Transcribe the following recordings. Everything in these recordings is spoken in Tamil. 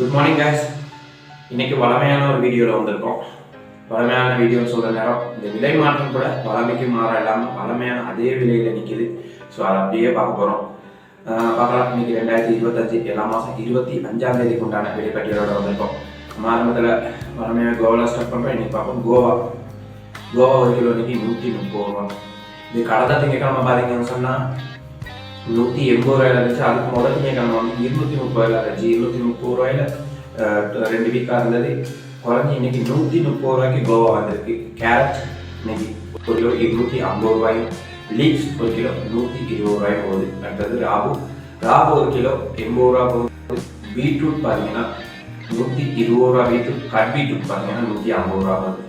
குட் மார்னிங் கேஸ் இன்னைக்கு வளமையான ஒரு வீடியோவில் வந்திருக்கோம். வளமையான வீடியோன்னு சொல்கிற நேரம் இந்த விலை மாற்றம் கூட வளமைக்கு மாற இல்லாமல் வளமையான அதே விலையில் நிற்கிது ஸோ அதை அப்படியே பார்க்க போகிறோம் பார்க்கலாம். இன்னைக்கு ரெண்டாயிரத்தி இருபத்தஞ்சு எல்லா மாதம் இருபத்தி அஞ்சாம் தேதிக்கு உண்டான விலைப்பட்டியலோட வந்திருக்கோம். நம்ம ஆரம்பத்தில் வளமையாக கோவாவில் ஸ்டார்ட் பண்ணுறோம் இன்னைக்கு பார்ப்போம். கோவா. கோவா ஒரு கிலோ இன்னைக்கு நூற்றி முப்பது ரூபா இது கடந்த திங்கக்கிழமை பார்த்தீங்கன்னு சொன்னால் நூற்றி எண்பது ரூபாயில இருந்துச்சு அதுக்கு முதல் நம்ம வந்து இருநூத்தி முப்பது ரூபாயில இருந்துச்சு இருநூத்தி முப்பது ரூபாயில ரெண்டு வீக்காக இருந்தது குறைஞ்சி இன்னைக்கு நூற்றி முப்பது ரூபாய்க்கு கோவா வந்திருக்கு கேரட் இன்னைக்கு ஒரு கிலோ இருநூத்தி ஐம்பது ரூபாயும் லீக்ஸ் ஒரு கிலோ நூற்றி இருபது ரூபாயும் போகுது அடுத்தது ராபு ராபு ஒரு கிலோ எண்பது ரூபா போகுது பீட்ரூட் பார்த்தீங்கன்னா நூற்றி இருபது ரூபா பீட்ரூட் கட் பீட்ரூட் பார்த்தீங்கன்னா நூற்றி ஐம்பது ரூபா போகுது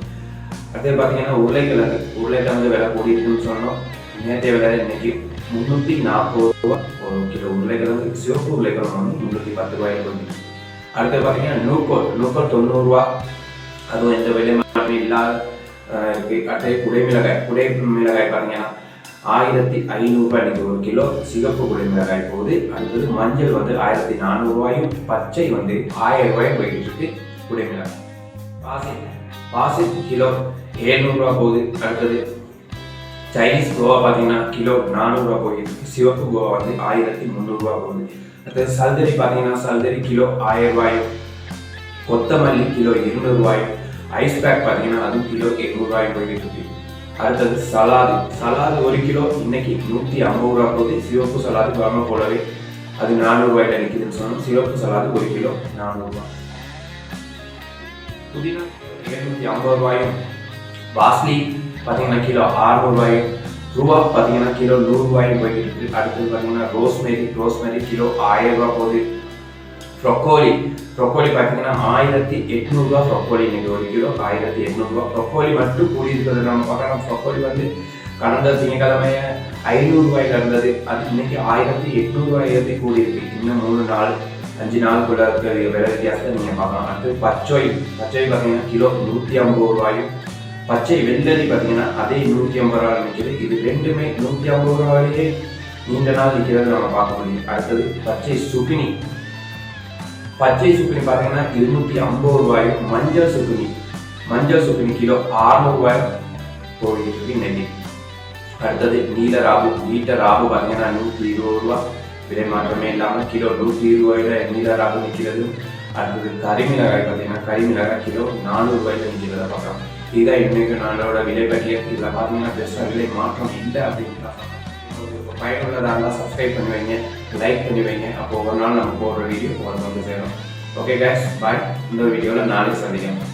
அடுத்தது பார்த்தீங்கன்னா உருளைக்கிழங்கு உருளைக்கிழங்கு விலை கூடி இருக்குன்னு சொன்னோம் நேற்றைய விலை இன்னைக்கு முந்நூற்றி நாற்பது ரூபா ஒரு கிலோ உருளைக்கிழங்கு சிவப்பு உருளைக்கிழங்கு வந்து முந்நூற்றி பத்து ரூபாய்க்கு வந்து அடுத்து பார்த்தீங்கன்னா நூக்கோல் நூக்கோல் தொண்ணூறுரூவா அதுவும் எந்த விலை மாற்றம் இல்லாத இருக்குது இருக்கு அடுத்து குடை மிளகாய் குடை மிளகாய் பார்த்தீங்கன்னா ஆயிரத்தி ஐநூறுரூவா இன்னைக்கு ஒரு கிலோ சிவப்பு குடை மிளகாய் போகுது அடுத்தது மஞ்சள் வந்து ஆயிரத்தி நானூறுரூவாயும் பச்சை வந்து ஆயிரம் ரூபாயும் போயிட்டு இருக்கு குடை மிளகாய் பாசி பாசி கிலோ ஏழ்நூறுரூவா போகுது அடுத்தது சைனீஸ் கோவா பார்த்தீங்கன்னா கிலோ நானூறுரூவா போயிருக்கு சிவப்பு கோவா வந்து ஆயிரத்தி முந்நூறுரூவா போகுது அடுத்தது சல்தரி பார்த்தீங்கன்னா சல்தரி கிலோ ஆயிரம் ரூபாயும் கொத்தமல்லி கிலோ இருநூறுவாயும் ஐஸ் பேக் பார்த்தீங்கன்னா அதுவும் கிலோ எண்ணூறுவாயும் போயிட்டு இருக்கு அடுத்தது சலாது சலாது ஒரு கிலோ இன்னைக்கு நூற்றி ஐம்பது ரூபா போகுது சிவப்பு சலாது வழமை போலவே அது நானூறுரூவாயில நிற்கிதுன்னு சொன்னோம் சிவப்பு சலாது ஒரு கிலோ நானூறுரூவா புதினா எழுநூற்றி ஐம்பது ரூபாயும் வாஸ்லி பார்த்தீங்கன்னா கிலோ அறுநூறுபாயும் ரூபா பார்த்தீங்கன்னா கிலோ நூறுரூவாய்க்கு போயிட்டு இருக்கு அடுத்தது பார்த்தீங்கன்னா ரோஸ்மேரி ரோஸ்மேரி கிலோ ஆயிரம் ரூபா போகுது. ப்ரொக்கோலி ப்ரொக்கோலி பார்த்தீங்கன்னா ஆயிரத்தி எட்நூறுபா ப்ரொக்கோலி இன்னைக்கு ஒரு கிலோ ஆயிரத்தி எட்நூறுபா. ப்ரொக்கோலி மட்டும் கூடி இருக்கிறது நம்ம பார்க்கலாம் ப்ரொக்கோலி வந்து கடந்த திங்கக்கிழமை ஐநூறுரூவாயில் இருந்தது அது இன்னைக்கு ஆயிரத்தி எட்நூறுவாயிரத்தி கூடி இருக்கு இன்னும் மூணு நாள் அஞ்சு நாளுக்குள்ள இருக்கிற விலை வித்தியாசத்தை நீங்கள் பார்க்கலாம். அடுத்து பச்சை பச்சை பார்த்தீங்கன்னா கிலோ நூற்றி ஐம்பது ரூபாயும் பச்சை வெள்ளரி பார்த்தீங்கன்னா அதே நூற்றி ஐம்பது ரூபா நிற்கிது இது ரெண்டுமே நூற்றி ஐம்பது ரூபாயிலேயே நீண்ட நாள் நிற்கிறது நம்ம பார்க்க முடியும். அடுத்தது பச்சை சுகினி பச்சை சுக்கினி பார்த்தீங்கன்னா இருநூத்தி ஐம்பது ரூபாயும் மஞ்சள் சுக்கினி. மஞ்சள் சுக்கினி கிலோ அறுநூறு போயிட்டு இருக்கு அடுத்தது நீல ராபு நீட்ட ராபு பார்த்தீங்கன்னா நூற்றி இருபது ரூபா விலை மாற்றமே இல்லாமல் கிலோ நூற்றி இருபது ரூபாயில நீல ராபு நிற்கிறது அடுத்தது கரிமிளகாய் பார்த்தீங்கன்னா கரிமிளகாய் கிலோ நானூறு ரூபாயில நிற்கிறத பார்க்கலாம் இதுதான் இன்னைக்கு நாளோட விலை பட்டியல். இதில் பார்த்தீங்கன்னா பெஸ்ட்டாக விலை மாற்றம் இல்லை அப்படின்னு உங்களுக்கு பயனுள்ளதாக இருந்தால் சப்ஸ்கிரைப் பண்ணி வைங்க லைக் பண்ணி வைங்க. அப்போ ஒரு நாள் நம்ம போடுற வீடியோ உங்களுக்கு வந்து சேரும். ஓகே கேஸ் பாய் இந்த வீடியோவில் நாளைக்கு சந்திக்கலாம்.